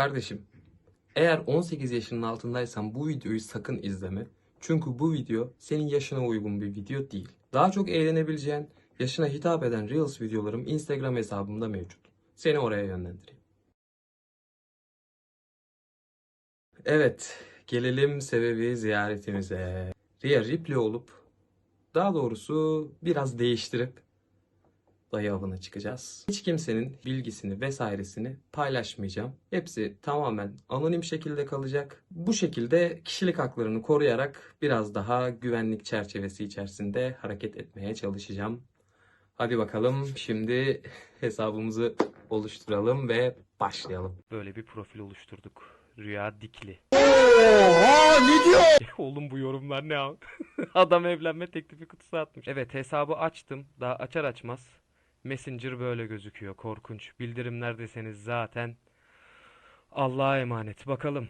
Kardeşim, eğer 18 yaşının altındaysan bu videoyu sakın izleme. Çünkü bu video senin yaşına uygun bir video değil. Daha çok eğlenebileceğin, yaşına hitap eden Reels videolarım Instagram hesabımda mevcut. Seni oraya yönlendireyim. Evet, gelelim sebebi ziyaretimize. Ria Ripley olup, daha doğrusu biraz değiştirip dayı avına çıkacağız. Hiç kimsenin bilgisini vesairesini paylaşmayacağım. Hepsi tamamen anonim şekilde kalacak. Bu şekilde kişilik haklarını koruyarak biraz daha güvenlik çerçevesi içerisinde hareket etmeye çalışacağım. Hadi bakalım şimdi hesabımızı oluşturalım ve başlayalım. Böyle bir profil oluşturduk. Rüya Dikli. Oha ne diyor? Oğlum bu yorumlar ne? Adam evlenme teklifi kutusu atmış. Evet hesabı açtım. Daha açar açmaz. Messenger böyle gözüküyor. Korkunç. Bildirimlerdeseniz zaten Allah'a emanet. Bakalım.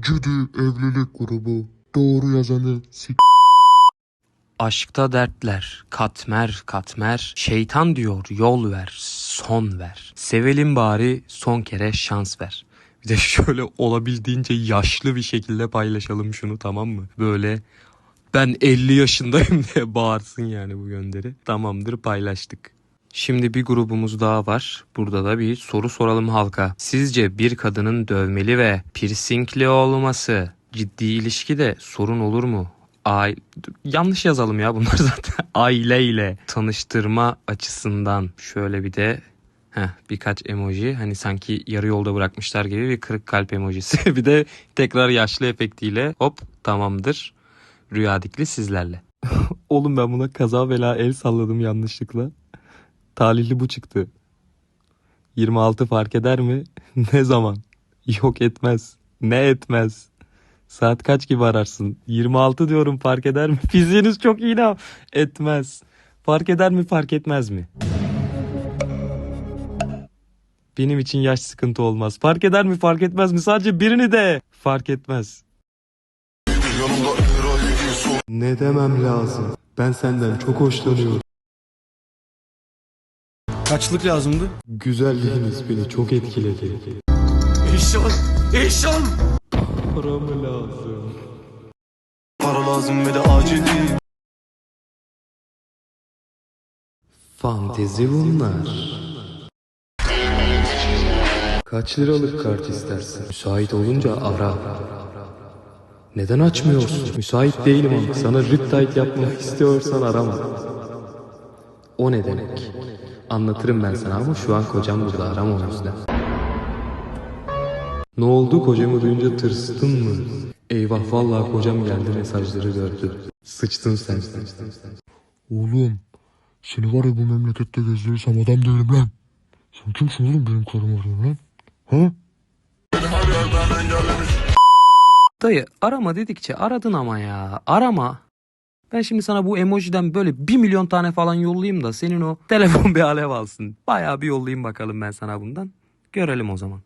Cüdü evlilik grubu. Doğru yazanı sik. Aşkta dertler, katmer katmer, şeytan diyor yol ver, son ver. Sevelim bari son kere şans ver. Bir de şöyle olabildiğince yaşlı bir şekilde paylaşalım şunu tamam mı? Böyle ben 50 yaşındayım diye bağırsın yani bu gönderi. Tamamdır paylaştık. Şimdi bir grubumuz daha var. Burada da bir soru soralım halka. Sizce bir kadının dövmeli ve piercingli olması ciddi ilişkide sorun olur mu? Aile... Yanlış yazalım ya bunlar zaten. Aileyle tanıştırma açısından şöyle bir de Heh, birkaç emoji hani sanki yarı yolda bırakmışlar gibi bir kırık kalp emojisi. bir de tekrar yaşlı efektiyle hop tamamdır. Rüya dikli sizlerle. Oğlum ben buna kaza bela el salladım yanlışlıkla. Talihli bu çıktı. 26 fark eder mi? ne zaman? Yok etmez. Ne etmez? Saat kaç gibi ararsın? 26 diyorum fark eder mi? Fiziğiniz çok iyi ne? Etmez. Fark eder mi fark etmez mi? Benim için yaş sıkıntı olmaz. Fark eder mi fark etmez mi? Sadece birini de fark etmez. Ne demem lazım? Ben senden çok hoşlanıyorum. Kaçlık lazımdı? Güzelliğiniz beni çok etkiledi. İhsan! İhsan! Para mı lazım? Para lazım ve de acil. Fantezi bunlar. Kaç liralık kart istersin? Müsait olunca ara. Neden açmıyorsun? Müsait değilim ama sana riptide yapmak istiyorsan arama. O ne demek? Anlatırım ben sana ama şu an kocam burada arama o yüzden. Ne oldu kocamı duyunca tırstın mı? Eyvah vallahi kocam geldi mesajları gördü. Sıçtın sen. Oğlum seni var ya bu memlekette gezdirirsem adam değilim lan. Sen kimsin oğlum benim karım arıyorsun lan? Ha? Dayı arama dedikçe aradın ama ya. Arama. Ben şimdi sana bu emojiden böyle bir milyon tane falan yollayayım da senin o telefon bir alev alsın. Bayağı bir yollayayım bakalım ben sana bundan. Görelim o zaman.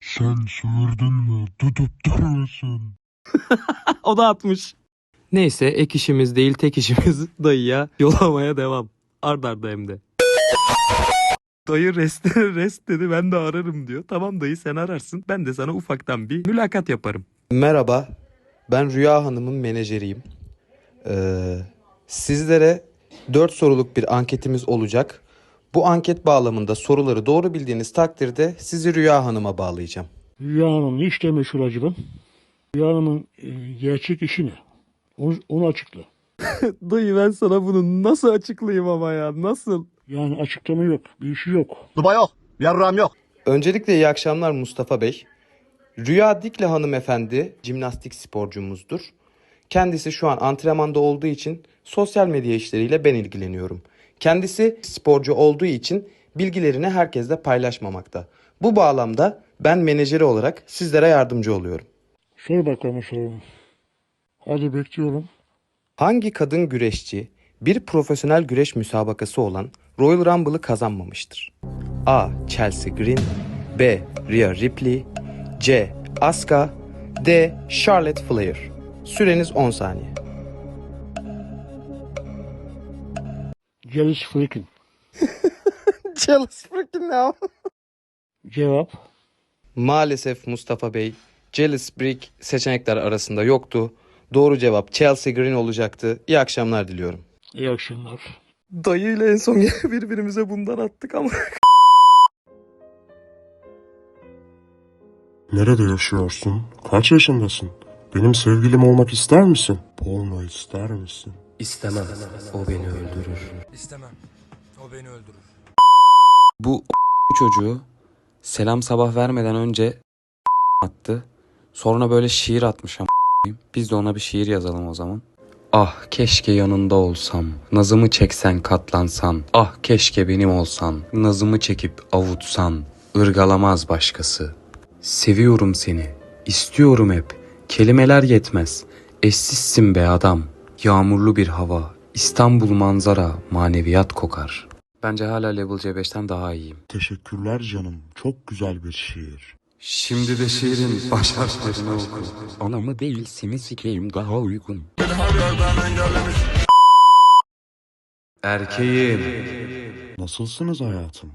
Sen sığırdın mı? Tutup duruyorsun. o da atmış. Neyse ek işimiz değil tek işimiz dayıya yollamaya devam. Ard arda hem de. Dayı rest, rest dedi ben de ararım diyor. Tamam dayı sen ararsın ben de sana ufaktan bir mülakat yaparım. Merhaba, ben Rüya Hanım'ın menajeriyim. Ee, sizlere 4 soruluk bir anketimiz olacak. Bu anket bağlamında soruları doğru bildiğiniz takdirde sizi Rüya Hanım'a bağlayacağım. Rüya Hanım ne işle meşhur acaba? Rüya Hanım'ın e, gerçek işi ne? Onu, onu açıkla. Dayı ben sana bunu nasıl açıklayayım ama ya nasıl? Yani açıklama yok, bir işi yok. Baba yok. Yarram yok. Öncelikle iyi akşamlar Mustafa Bey. Rüya Dikle hanımefendi jimnastik sporcumuzdur. Kendisi şu an antrenmanda olduğu için sosyal medya işleriyle ben ilgileniyorum. Kendisi sporcu olduğu için bilgilerini herkesle paylaşmamakta. Bu bağlamda ben menajeri olarak sizlere yardımcı oluyorum. Sor bakalım sorunu. Hadi bekliyorum. Hangi kadın güreşçi bir profesyonel güreş müsabakası olan Royal Rumble'ı kazanmamıştır? A. Chelsea Green B. Rhea Ripley C. Asuka D. Charlotte Flair Süreniz 10 saniye. Celis Flick'in. Jealous freaking ne Cevap Maalesef Mustafa Bey, Jealous Brick seçenekler arasında yoktu. Doğru cevap Chelsea Green olacaktı. İyi akşamlar diliyorum. iyi akşamlar. Dayıyla en son birbirimize bundan attık ama. Nerede yaşıyorsun? Kaç yaşındasın? Benim sevgilim olmak ister misin? Porno ister misin? İstemem. O beni öldürür. İstemem. O beni öldürür. Bu çocuğu selam sabah vermeden önce attı. Sonra böyle şiir atmış ama Biz de ona bir şiir yazalım o zaman. Ah keşke yanında olsam, nazımı çeksen katlansan. Ah keşke benim olsan, nazımı çekip avutsan. Irgalamaz başkası. Seviyorum seni, istiyorum hep. Kelimeler yetmez. Eşsizsin be adam. Yağmurlu bir hava, İstanbul manzara, maneviyat kokar. Bence hala Level C5'ten daha iyiyim. Teşekkürler canım. Çok güzel bir şiir. Şimdi de şiirin baş harflerini oku. Anamı değil seni sikeyim daha uygun. Erkeğim, Nasılsınız hayatım?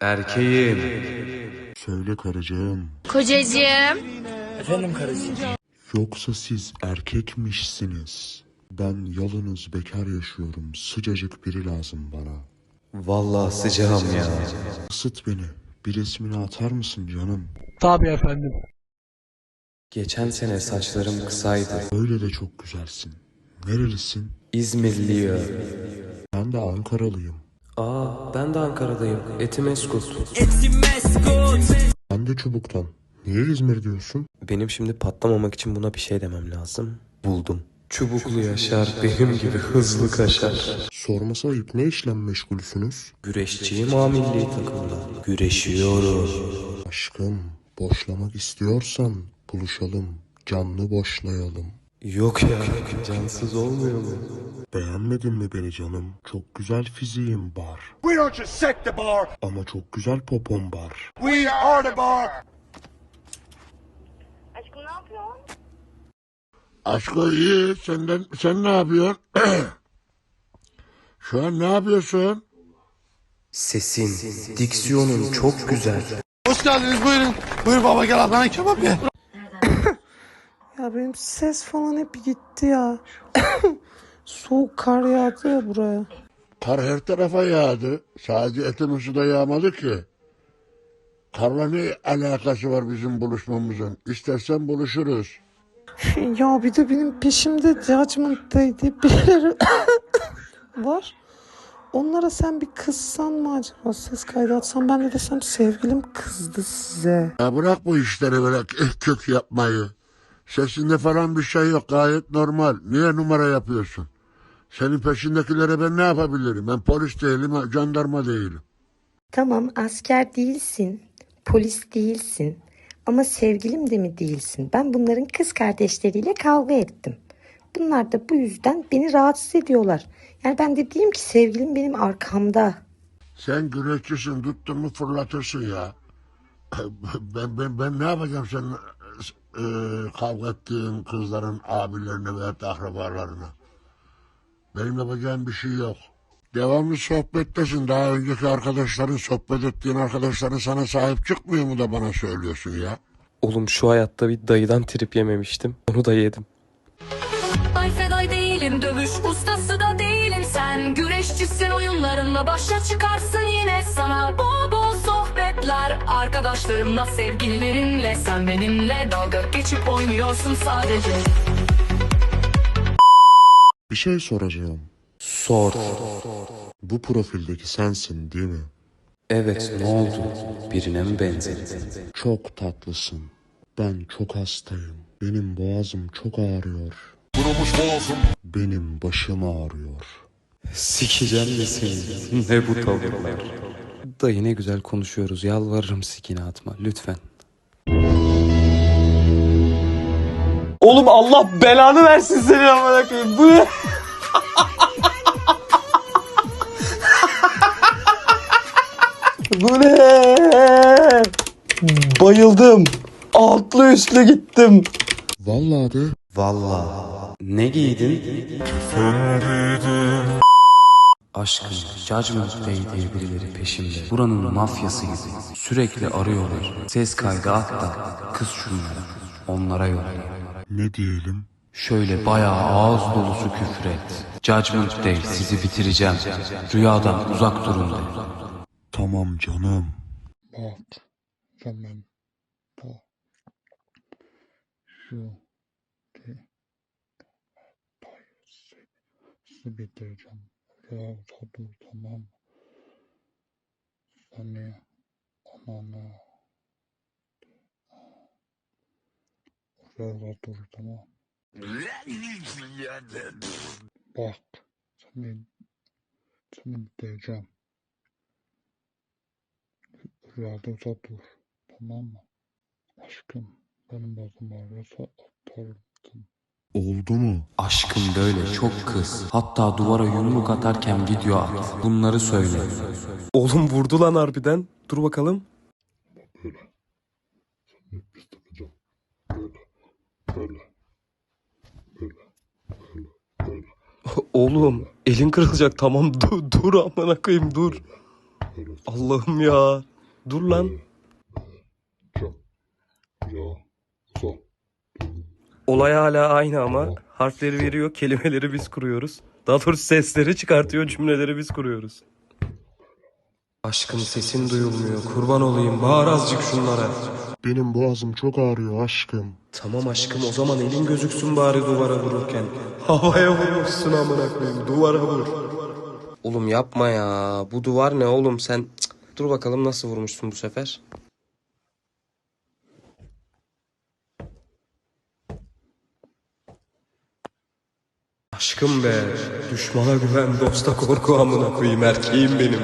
erkeğim. Söyle karıcığım. Kocacığım. Yoksa siz erkekmişsiniz. Ben yalnız bekar yaşıyorum. Sıcacık biri lazım bana. Vallahi sıcağım ya. Isıt beni. Bir resmini atar mısın canım? Tabii efendim. Geçen sene saçlarım kısaydı. Öyle de çok güzelsin. Nerelisin? İzmirliyim. Ben de Ankaralıyım. Aa, ben de Ankara'dayım. Etimeskut. Ben de Çubuk'tan. Niye İzmir diyorsun? Benim şimdi patlamamak için buna bir şey demem lazım. Buldum. Çubuklu yaşar, benim gibi hızlı kaşar. Sorması ayıp ne işle meşgulsünüz? Güreşçiyim A milli takımda. Güreşiyorum. Aşkım, boşlamak istiyorsan buluşalım. Canlı boşlayalım. Yok ya, cansız olmuyor mu? Beğenmedin mi beni canım? Çok güzel fiziğim var. We don't just set the bar. Ama çok güzel popom var. We are the bar. Aşkım ne yapıyorsun? Aşkım iyi. Senden, sen ne yapıyorsun? Şu an ne yapıyorsun? Sesin, diksiyonun çok güzel. Hoş geldiniz buyurun. Buyur baba gel ablana kebap ye. Ya benim ses falan hep gitti ya. Soğuk kar yağdı ya buraya. Kar her tarafa yağdı. Sadece etin da yağmadı ki. Karla ne alakası var bizim buluşmamızın? İstersen buluşuruz. Ya bir de benim peşimde Judgment Day diye birileri var. Onlara sen bir kızsan mı acaba? Ses kaydı atsan ben de desem sevgilim kızdı size. Ya bırak bu işleri böyle eh, kök yapmayı. Sesinde falan bir şey yok gayet normal. Niye numara yapıyorsun? Senin peşindekilere ben ne yapabilirim? Ben polis değilim, jandarma değilim. Tamam asker değilsin. Polis değilsin. Ama sevgilim de mi değilsin? Ben bunların kız kardeşleriyle kavga ettim. Bunlar da bu yüzden beni rahatsız ediyorlar. Yani ben de diyeyim ki sevgilim benim arkamda. Sen güreşçisin, tuttun mu fırlatırsın ya. Ben, ben, ben ne yapacağım senin e, kavga ettiğin kızların abilerine veya akrabalarına? Benim yapacağım bir şey yok. Devamlı sohbettesin. Daha önceki arkadaşların, sohbet ettiğin arkadaşların sana sahip çıkmıyor mu da bana söylüyorsun ya? Oğlum şu hayatta bir dayıdan trip yememiştim. Onu da yedim. Değilim dövüş ustası da değilim sen Güreşçisin oyunlarınla başa çıkarsın yine sana Bol bol sohbetler arkadaşlarımla sevgililerinle Sen benimle dalga geçip oynuyorsun sadece Bir şey soracağım. Sor. Bu profildeki sensin değil mi? Evet ne oldu? Birine mi benzedin? Çok tatlısın. Ben çok hastayım. Benim boğazım çok ağrıyor. Benim başım ağrıyor. Sikeceğim de seni. Ne bu tavırlar? Dayı ne güzel konuşuyoruz. Yalvarırım sikine atma lütfen. Oğlum Allah belanı versin seni amına koyayım. Bu ne? Bu ne? Bayıldım. Altlı üstlü gittim. Vallahi de Vallahi. Ne giydin? Aşkım, Judgment Day diye birileri peşimde. Buranın mafyası gibi. Sürekli arıyorlar. Ses kaydı at da kız şunlara. Onlara yolla. Ne diyelim? Şöyle bayağı ağız dolusu küfür et. Judgment Day sizi bitireceğim. Rüyadan uzak durun de. Tamam canım. Bak zaman bu şu sizi bitireceğim. Biraz dur tamam? Seni ananı Biraz dur tamam. Bak seni seni bitireceğim. Rüyada dur. Tamam mı? Aşkım benim bakım ağrıyorsa atarım. Oldu mu? Aşkım böyle çok kız. Hatta duvara yumruk atarken video at. Bunları söyle. Oğlum vurdu lan harbiden. Dur bakalım. Böyle. Takacağım. Böyle. Böyle. Böyle. Böyle. Böyle. Oğlum elin kırılacak tamam dur, dur amına koyayım dur. Allah'ım ya. Dur lan. Çok. Ya. Sol. Olay hala aynı ama harfleri veriyor, kelimeleri biz kuruyoruz. Daha doğrusu sesleri çıkartıyor, cümleleri biz kuruyoruz. Aşkım sesin duyulmuyor. Kurban olayım. Bağır azıcık şunlara. Benim boğazım çok ağrıyor aşkım. Tamam aşkım o zaman elin gözüksün bari duvara vururken. Havaya vurmuşsun amına koyayım. Duvara vur. Oğlum yapma ya. Bu duvar ne oğlum sen? Cık. Dur bakalım nasıl vurmuşsun bu sefer. Aşkım be. Düşmana güven, dosta korku amına koyayım. Erkeğim benim.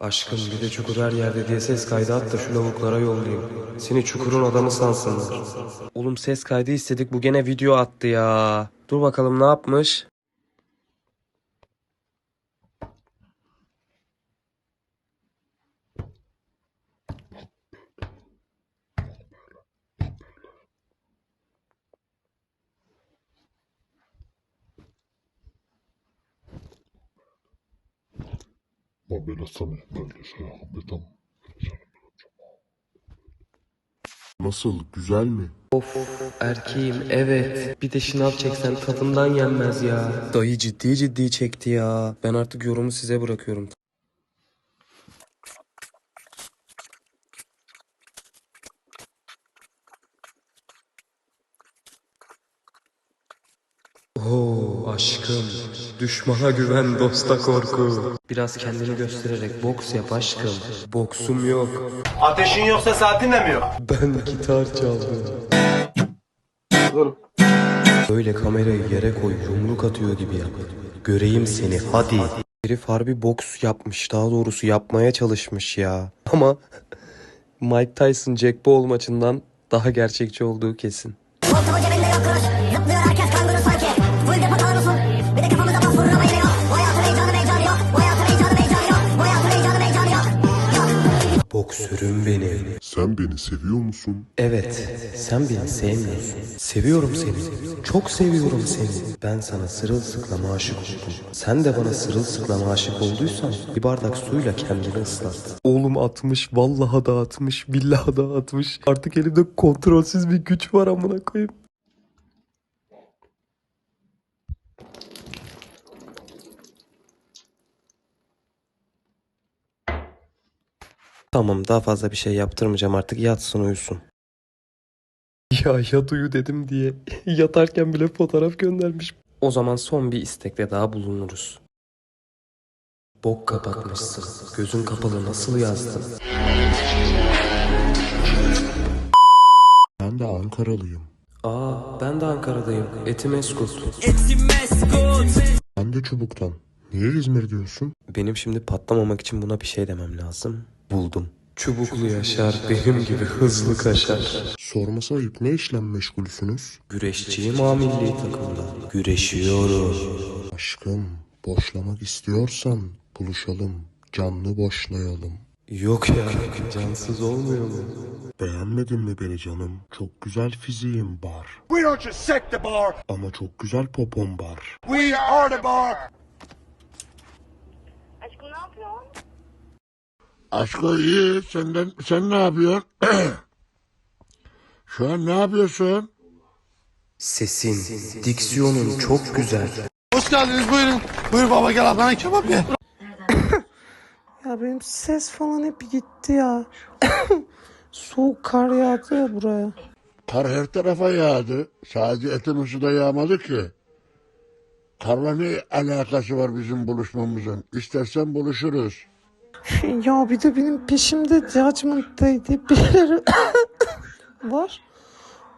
Aşkım bir de çukur her yerde diye ses kaydı at da şu lavuklara yollayayım. Seni çukurun adamı sansınlar. Oğlum ses kaydı istedik bu gene video attı ya. Dur bakalım ne yapmış? Bak böyle şey yapacağım. Nasıl? Güzel mi? Erkeğim evet. Bir de şınav çeksen tadından yenmez ya. Dayı ciddi ciddi çekti ya. Ben artık yorumu size bırakıyorum. Oo aşkım. Düşmana güven dosta korku. Biraz kendini göstererek boks yap aşkım. Boksum yok. Ateşin yoksa saatin de mi yok? Ben gitar çaldım. Böyle kamerayı yere koy yumruk atıyor gibi yap. Göreyim seni hadi. Herif harbi boks yapmış daha doğrusu yapmaya çalışmış ya. Ama Mike Tyson Jack Paul maçından daha gerçekçi olduğu kesin. Boksörüm benim. Sen beni seviyor musun? Evet, sen beni sevmiyorsun. Seviyorum seni. Çok seviyorum seni. Ben sana sırılsıklam aşık oldum. Sen de bana sırılsıklam aşık olduysan bir bardak suyla kendini ıslat. Oğlum atmış, vallahi da atmış, billahi da atmış. Artık elimde kontrolsüz bir güç var amına koyayım. Tamam daha fazla bir şey yaptırmayacağım artık yatsın uyusun. Ya yat uyu dedim diye yatarken bile fotoğraf göndermiş. O zaman son bir istekte daha bulunuruz. Bok kapatmışsın. Gözün kapalı nasıl yazdın? Ben de Ankaralıyım. Aa ben de Ankara'dayım. Etim Eskut. Ben de Çubuk'tan. Niye İzmir diyorsun? Benim şimdi patlamamak için buna bir şey demem lazım. Buldum. Çubuklu Yaşar benim gibi hızlı kaşar. Sorması ayıp ne işle meşgulsünüz? Güreşçiyim A milli takımda. Güreşiyorum. Aşkım, boşlamak istiyorsan buluşalım. Canlı boşlayalım. Yok ya cansız olmuyor mu? Beğenmedin mi beni canım? Çok güzel fiziğim var. We don't just set the bar, Ama çok güzel popom var. we are the bar. Aşko iyi. Senden, sen ne yapıyorsun? Şu an ne yapıyorsun? Sesin, diksiyonun çok güzel. Hoş geldiniz buyurun. Buyur baba gel ablana kebap ye. Ya benim ses falan hep gitti ya. Soğuk kar yağdı ya buraya. Kar her tarafa yağdı. Sadece etimiz suda yağmadı ki. Karla ne alakası var bizim buluşmamızın? İstersen buluşuruz. Ya bir de benim peşimde Judgment'taydı birileri var.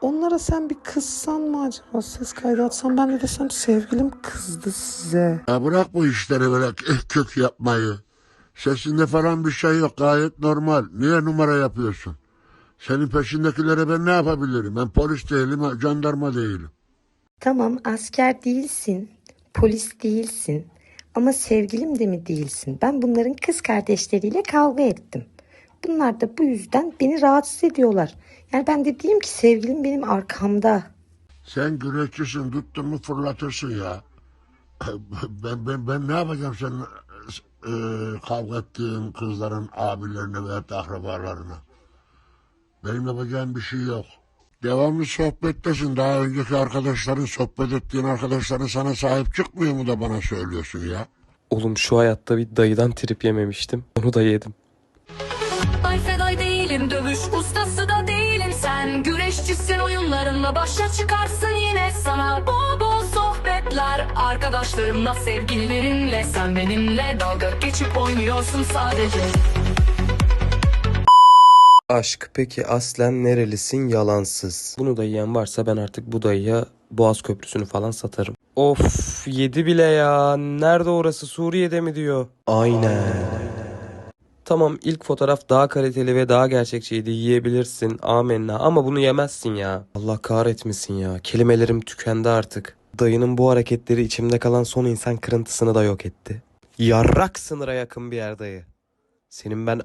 Onlara sen bir kızsan mı acaba? Ses kaydı atsan ben de desem sevgilim kızdı size. Ya bırak bu işleri böyle kök yapmayı. Sesinde falan bir şey yok gayet normal. Niye numara yapıyorsun? Senin peşindekilere ben ne yapabilirim? Ben polis değilim, jandarma değilim. Tamam asker değilsin, polis değilsin ama sevgilim de mi değilsin? Ben bunların kız kardeşleriyle kavga ettim. Bunlar da bu yüzden beni rahatsız ediyorlar. Yani ben de diyeyim ki sevgilim benim arkamda. Sen güreşçisin, tuttun mu fırlatırsın ya. Ben, ben, ben ne yapacağım senin e, kavga ettiğin kızların abilerine veya akrabalarına? Benim yapacağım bir şey yok. Devamlı sohbettesin. Daha önceki arkadaşların, sohbet ettiğin arkadaşların sana sahip çıkmıyor mu da bana söylüyorsun ya? Oğlum şu hayatta bir dayıdan trip yememiştim. Onu da yedim. Ay feday değilim dövüş ustası da değilim sen Güreşçisin oyunlarınla başa çıkarsın yine sana Bol bol sohbetler arkadaşlarımla sevgililerinle Sen benimle dalga geçip oynuyorsun sadece Aşk peki aslen nerelisin yalansız. Bunu da yiyen varsa ben artık bu dayıya Boğaz Köprüsü'nü falan satarım. Of yedi bile ya. Nerede orası Suriye'de mi diyor? Aynen. Tamam ilk fotoğraf daha kaliteli ve daha gerçekçiydi yiyebilirsin amenna ama bunu yemezsin ya. Allah kahretmesin ya kelimelerim tükendi artık. Dayının bu hareketleri içimde kalan son insan kırıntısını da yok etti. Yarrak sınıra yakın bir yer dayı. Senin ben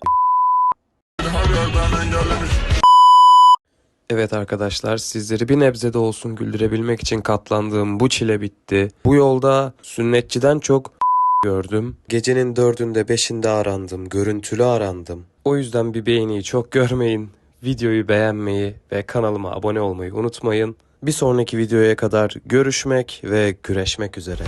Evet arkadaşlar sizleri bir nebze de olsun güldürebilmek için katlandığım bu çile bitti. Bu yolda sünnetçiden çok gördüm. Gecenin dördünde beşinde arandım, görüntülü arandım. O yüzden bir beğeniyi çok görmeyin. Videoyu beğenmeyi ve kanalıma abone olmayı unutmayın. Bir sonraki videoya kadar görüşmek ve güreşmek üzere.